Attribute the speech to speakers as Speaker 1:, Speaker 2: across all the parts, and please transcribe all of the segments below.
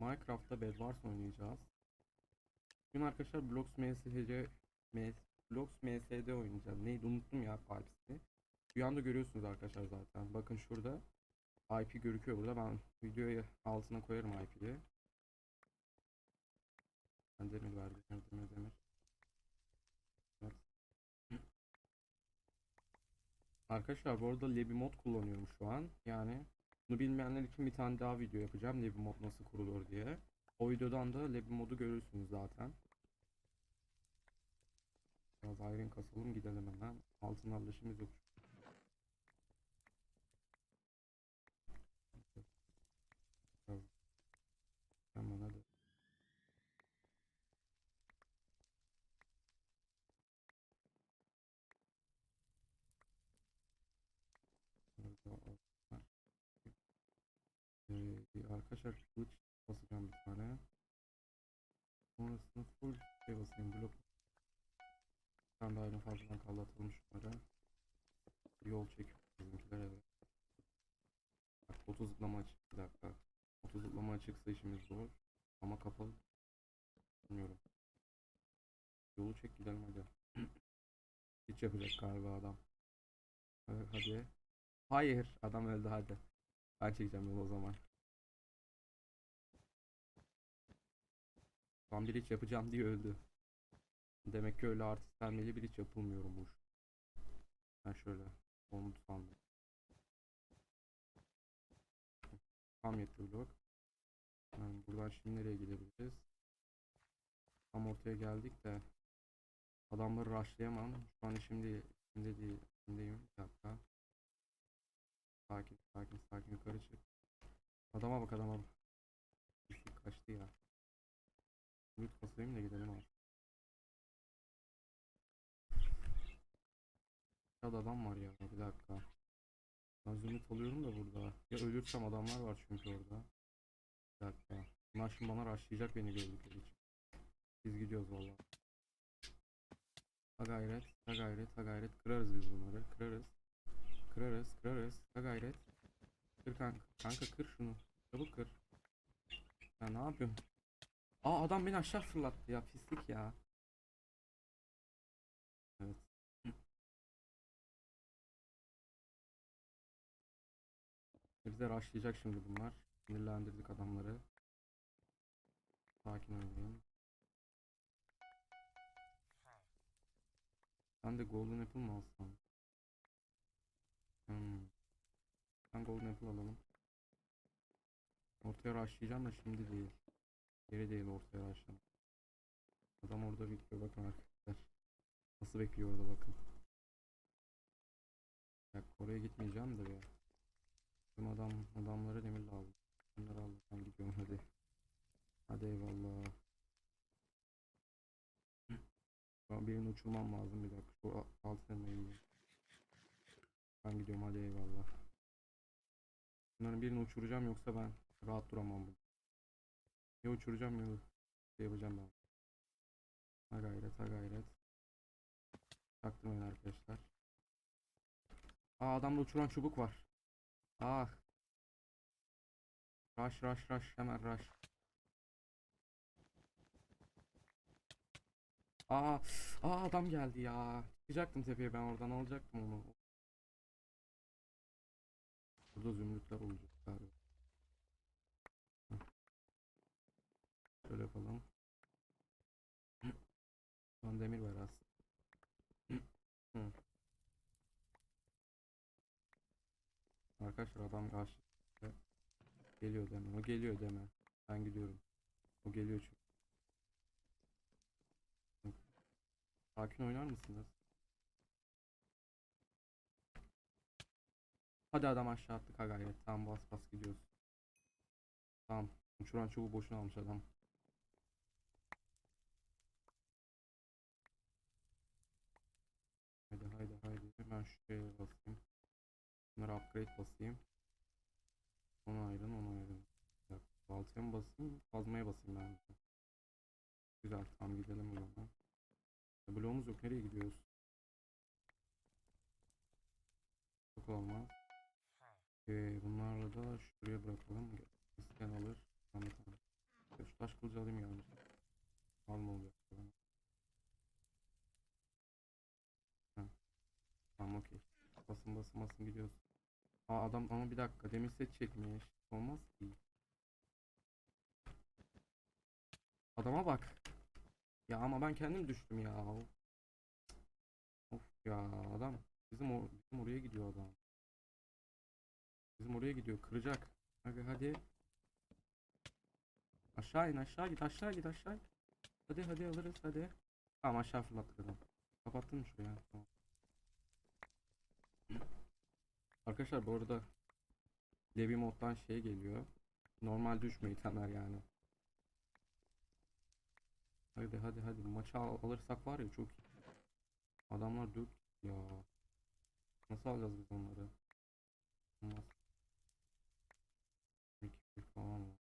Speaker 1: Minecraft'ta Bedwars oynayacağız. Bugün arkadaşlar Blox MSC MS Blox MSD oynayacağız. Neydi unuttum ya IP'sini. Bir anda görüyorsunuz arkadaşlar zaten. Bakın şurada IP görüküyor burada. Ben videoyu altına koyarım IP'yi. Ben demir verdim. Demir demir demir. Evet. Arkadaşlar bu arada Lebi mod kullanıyorum şu an. Yani bunu bilmeyenler için bir tane daha video yapacağım. Lebi mod nasıl kurulur diye. O videodan da Lebi modu görürsünüz zaten. Biraz iron kasalım gidelim hemen. Altın alışımız yok. Biraz Hemen hadi. Burada altın var. Ee, arkadaşlar kılıç basacağım bir tane. Sonrasında full şey basayım blok. Bir tane daha fazladan kaldı atalım şunları. Yol çekiyor bizimkiler evet. Bak 30 zıplama açık bir dakika. 30 zıplama açıksa işimiz zor. Ama kapalı. Bilmiyorum. Yolu çek gidelim hadi. Hiç yapacak galiba adam. Hadi. hadi. Hayır adam öldü hadi. Ben çekeceğim yolu o zaman. Lan bir hiç yapacağım diye öldü. Demek ki öyle artist vermeli bir hiç yapılmıyormuş. Ben şöyle onu sandım. Tam yetti blok. Yani buradan şimdi nereye gidebiliriz? Tam ortaya geldik de adamları rushlayamam. Şu an şimdi şimdi değil. Şimdiyim. Bir dakika. Sakin sakin sakin yukarı çık. Adama bak adama bak. Şey kaçtı ya. Loot basayım da gidelim artık. Aşağıda adam var ya bir dakika. Ben zümrüt alıyorum da burada. Ya ölürsem adamlar var çünkü orada. Bir dakika. Bunlar şimdi bana rushlayacak beni gördükleri için. Biz gidiyoruz valla. Ha gayret, ha gayret, ha gayret. Kırarız biz bunları. Kırarız. Kırarız, kırarız. Ha gayret. Kır kanka. Kanka kır şunu. Çabuk kır. Ya ne yapıyorsun? Aa adam beni aşağı fırlattı ya. Pislik ya. Evet. Bize rushlayacak şimdi bunlar. Sinirlendirdik adamları. Sakin oynayın. Ben de Golden Apple mı alsam? Hmm. Ben Golden Apple alalım. Ortaya rushlayacağım da şimdi değil. Geri değil ortaya rushlayacağım. Adam orada bekliyor bakın arkadaşlar. Nasıl bekliyor orada bakın. Ya oraya gitmeyeceğim de ya. Bizim adam adamları demirle aldım. Bunları aldım ben gidiyorum hadi. Hadi eyvallah. Ben birini uçurmam lazım bir dakika. Şu a- altın elmayı Ben gidiyorum hadi eyvallah. Bunların birini uçuracağım yoksa ben rahat duramam burada. Ya uçuracağım ya şey yapacağım ben. Ha gayret ha gayret. Çaktırmayın arkadaşlar. Aa adamda uçuran çubuk var. Ah. Rush rush rush hemen rush. Aa, aa adam geldi ya. Çıkacaktım tepeye ben oradan alacaktım onu. Burada zümrütler olacak galiba. Heh. Şöyle yapalım. Son demir var. Hı. Arkadaşlar adam karşı geliyor deme. O geliyor deme. Ben gidiyorum. O geliyor çünkü. Sakin oynar mısınız? Hadi adam aşağı attık ha gayret. Tamam bas bas gidiyoruz. Tamam. Uçuran çubuğu boşuna almış adam. Ben şuraya basayım. Bunları upgrade basayım. Ona ayrın ona ayrın. Baltaya mı basayım? Kazmaya basayım ben. de. Güzel tamam gidelim o zaman. Bloğumuz yok. Nereye gidiyoruz? Çok olmaz. Ee, bunlarla da şuraya bırakalım. İsteyen alır. Tamam, tamam. taş kılıcı alayım yani. Alma oluyor. bana. Ha. Tamam okey. Basın basın basın gidiyoruz. Aa adam ama bir dakika demir set çekmiş. Olmaz ki. Adama bak. Ya ama ben kendim düştüm ya. Of ya adam bizim o bizim oraya gidiyor adam. Bizim oraya gidiyor kıracak. Hadi hadi. Aşağı in aşağı git aşağı git aşağı. git. Hadi hadi alırız hadi. Tamam aşağı fırlattık adam. Kapattın mı şuraya? Tamam. Arkadaşlar bu arada Levi moddan şey geliyor. Normal düşme itemler yani. Hadi hadi hadi maçı al- alırsak var ya çok iyi. Adamlar dök ya. Nasıl alacağız biz onları? Olmaz. İki bir falan var.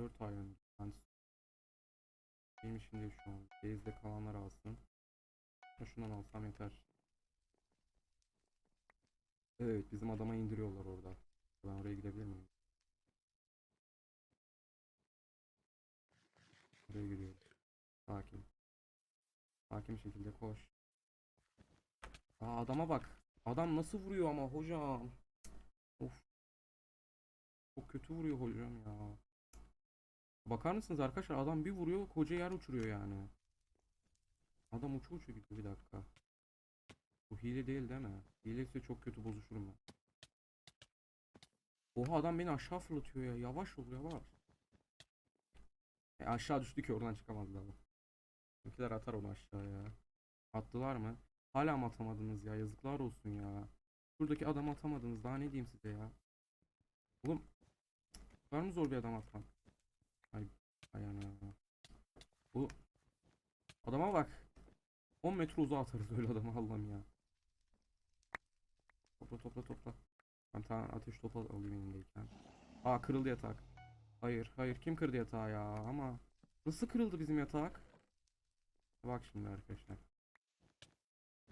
Speaker 1: 4 hayvan. Ben benim işim şu an. Base'de kalanlar alsın. Şundan alsam yeter. Evet bizim adama indiriyorlar orada. Ben oraya gidebilir miyim? Oraya giriyoruz. Sakin. Sakin bir şekilde koş. Aa adama bak. Adam nasıl vuruyor ama hocam. Of. Çok kötü vuruyor hocam ya. Bakar mısınız arkadaşlar adam bir vuruyor koca yer uçuruyor yani. Adam uçu uçu gidiyor bir dakika. Bu hile değil değil mi? Hile ise çok kötü bozuşurum ben. Oha adam beni aşağı fırlatıyor ya. Yavaş ol yavaş. E aşağı düştü ki oradan çıkamadılar. Bizimkiler atar onu aşağıya. Attılar mı? Hala mı atamadınız ya? Yazıklar olsun ya. Şuradaki adamı atamadınız. Daha ne diyeyim size ya? Oğlum. Var mı zor bir adam atmak? Ay. Bu adama bak. 10 metre uzağa atarız öyle adamı Allah'ım ya. Topla topla topla. Ben tane ateş topu alayım elimdeyken. Aa kırıldı yatak. Hayır hayır kim kırdı yatağı ya ama. Nasıl kırıldı bizim yatak? Bak şimdi arkadaşlar.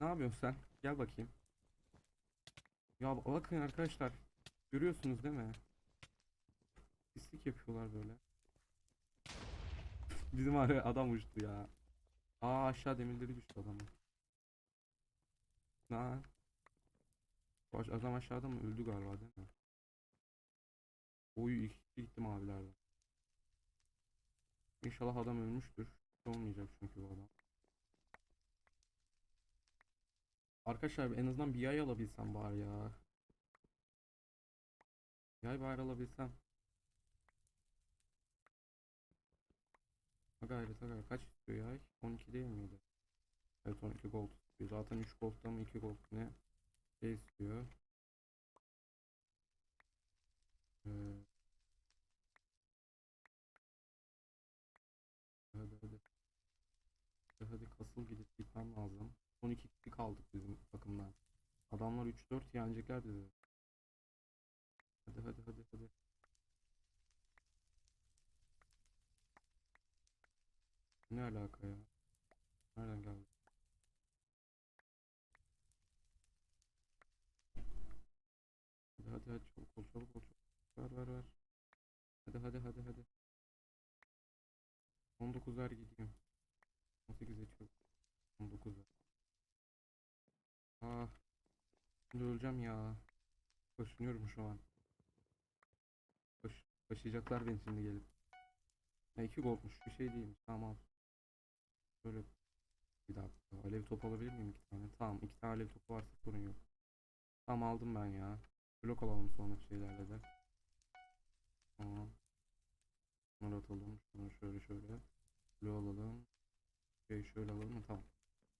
Speaker 1: Ne yapıyorsun sen? Gel bakayım. Ya bakın arkadaşlar. Görüyorsunuz değil mi? Pislik yapıyorlar böyle. Bizim araya adam uçtu ya. Aa aşağı demirleri düştü adamın. Ha. Bu aş- adam aşağıda mı? Öldü galiba değil mi? Oy iki kişi gitti mavilerden. İnşallah adam ölmüştür. Hiç olmayacak çünkü bu adam. Arkadaşlar en azından bir yay alabilsem bari ya. Yay bari alabilsem. Gayret gayret. Kaç istiyor yay? 12 değil miydi? Evet 12 gold istiyor. Zaten 3 gold'dan mı 2 gold ne? Şey istiyor. Ee, hadi hadi. Hadi kasıl gidip gitmem lazım. 12 kişi kaldık bizim takımdan. Adamlar 3-4 yenecekler bizi. Hadi hadi hadi hadi. Ne alaka ya? Nereden geldi? Hadi hadi hadi çabuk ol çabuk ol çabuk. Ver ver ver. Hadi hadi hadi hadi. 19 ver gideyim. 18 geçiyor. 19 ver. Ah. Şimdi öleceğim ya. Koşuyorum şu an. Koş, koşacaklar beni şimdi gelip. Ha 2 golmüş bir şey değilmiş. Tamam. Böyle bir dakika. Alev topu alabilir miyim iki tane? Tamam iki tane alev topu varsa sorun yok. Tamam aldım ben ya. Blok alalım sonraki şeylerle de. Tamam. Bunları atalım. Şunu şöyle şöyle. Blok alalım. Şey şöyle alalım mı? Tamam.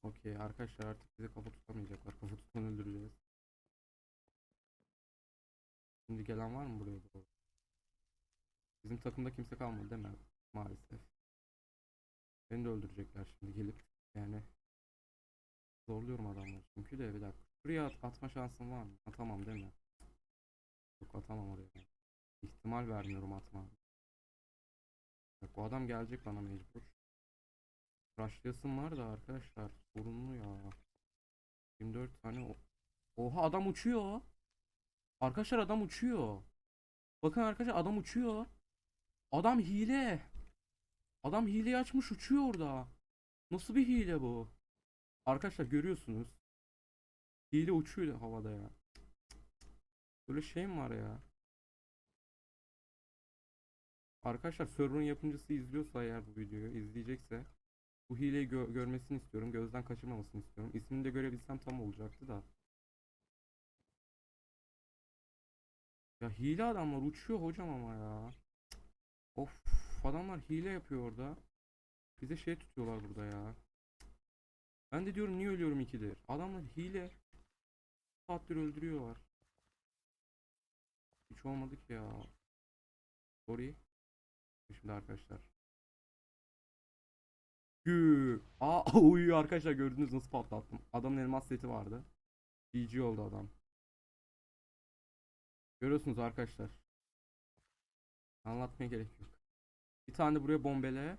Speaker 1: Okey arkadaşlar artık bize kafa tutamayacaklar. Kafa tutan öldüreceğiz. Şimdi gelen var mı buraya doğru? Bizim takımda kimse kalmadı değil mi? Maalesef. Beni de öldürecekler şimdi gelip. Yani zorluyorum adamları çünkü de bir dakika. Şuraya at- atma şansım var mı? Atamam değil mi? Yok atamam oraya. İhtimal vermiyorum atma. Bak bu adam gelecek bana mecbur. Rushlayasım var da arkadaşlar sorunlu ya. 24 tane o- Oha adam uçuyor. Arkadaşlar adam uçuyor. Bakın arkadaşlar adam uçuyor. Adam hile. Adam hileyi açmış uçuyor orada. Nasıl bir hile bu? Arkadaşlar görüyorsunuz. Hile uçuyor havada ya. Böyle şey mi var ya? Arkadaşlar server'ın yapımcısı izliyorsa eğer bu videoyu izleyecekse bu hileyi gö- görmesini istiyorum. Gözden kaçırmamasını istiyorum. İsmini de görebilsem tam olacaktı da. Ya hile adamlar uçuyor hocam ama ya. Cık. Adamlar hile yapıyor orada. Bize şey tutuyorlar burada ya. Ben de diyorum niye ölüyorum ikidir. Adamlar hile. Saattir öldürüyorlar. Hiç olmadı ki ya. Sorry. Şimdi arkadaşlar. Gü. Aa uyuyor arkadaşlar gördünüz nasıl patlattım. Adamın elmas seti vardı. GG oldu adam. Görüyorsunuz arkadaşlar. Anlatmaya gerek yok. Bir tane de buraya bombele.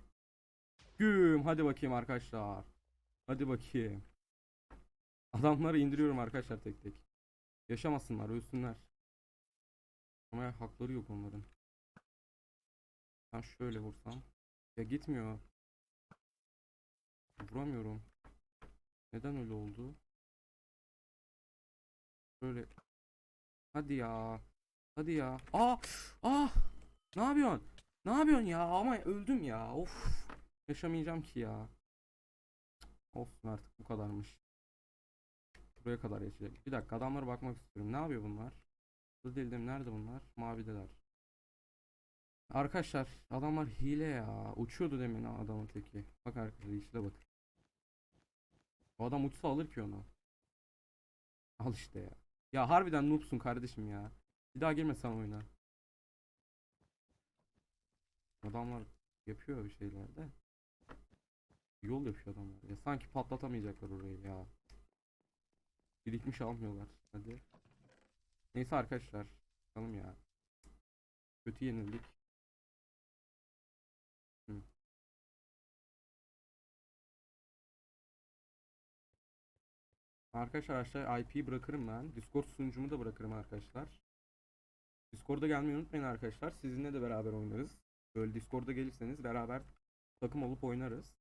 Speaker 1: Güm. Hadi bakayım arkadaşlar. Hadi bakayım. Adamları indiriyorum arkadaşlar tek tek. Yaşamasınlar, ölsünler. Ama hakları yok onların. Ben şöyle vursam. Ya gitmiyor. Vuramıyorum. Neden öyle oldu? Böyle. Hadi ya. Hadi ya. Aa! Aa! Ne yapıyorsun? Ne yapıyorsun ya? Ama öldüm ya. Of. Yaşamayacağım ki ya. Olsun artık bu kadarmış. Buraya kadar yaşayacak. Bir dakika adamlara bakmak istiyorum. Ne yapıyor bunlar? Hızlı değildim. Nerede bunlar? Mavideler. Arkadaşlar adamlar hile ya. Uçuyordu demin adamın teki. Bak arkadaşlar işle bakın. O adam uçsa alır ki onu. Al işte ya. Ya harbiden noobsun kardeşim ya. Bir daha girme sen oyuna. Adamlar yapıyor bir şeyler de. Yol yapıyor adamlar. Ya sanki patlatamayacaklar orayı ya. Birikmiş almıyorlar. Hadi. Neyse arkadaşlar. Bakalım ya. Kötü yenildik. Hı. Arkadaşlar aşağıya IP'yi bırakırım ben. Discord sunucumu da bırakırım arkadaşlar. Discord'a gelmeyi unutmayın arkadaşlar. Sizinle de beraber oynarız. Böyle Discord'a gelirseniz beraber takım olup oynarız.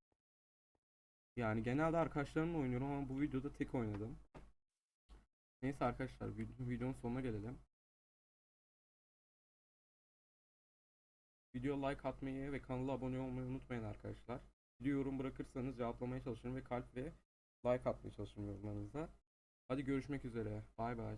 Speaker 1: Yani genelde arkadaşlarımla oynuyorum ama bu videoda tek oynadım. Neyse arkadaşlar vid- videonun sonuna gelelim. Video like atmayı ve kanala abone olmayı unutmayın arkadaşlar. Video yorum bırakırsanız cevaplamaya çalışırım ve kalp ve like atmaya çalışırım yorumlarınızda. Hadi görüşmek üzere. Bay bay.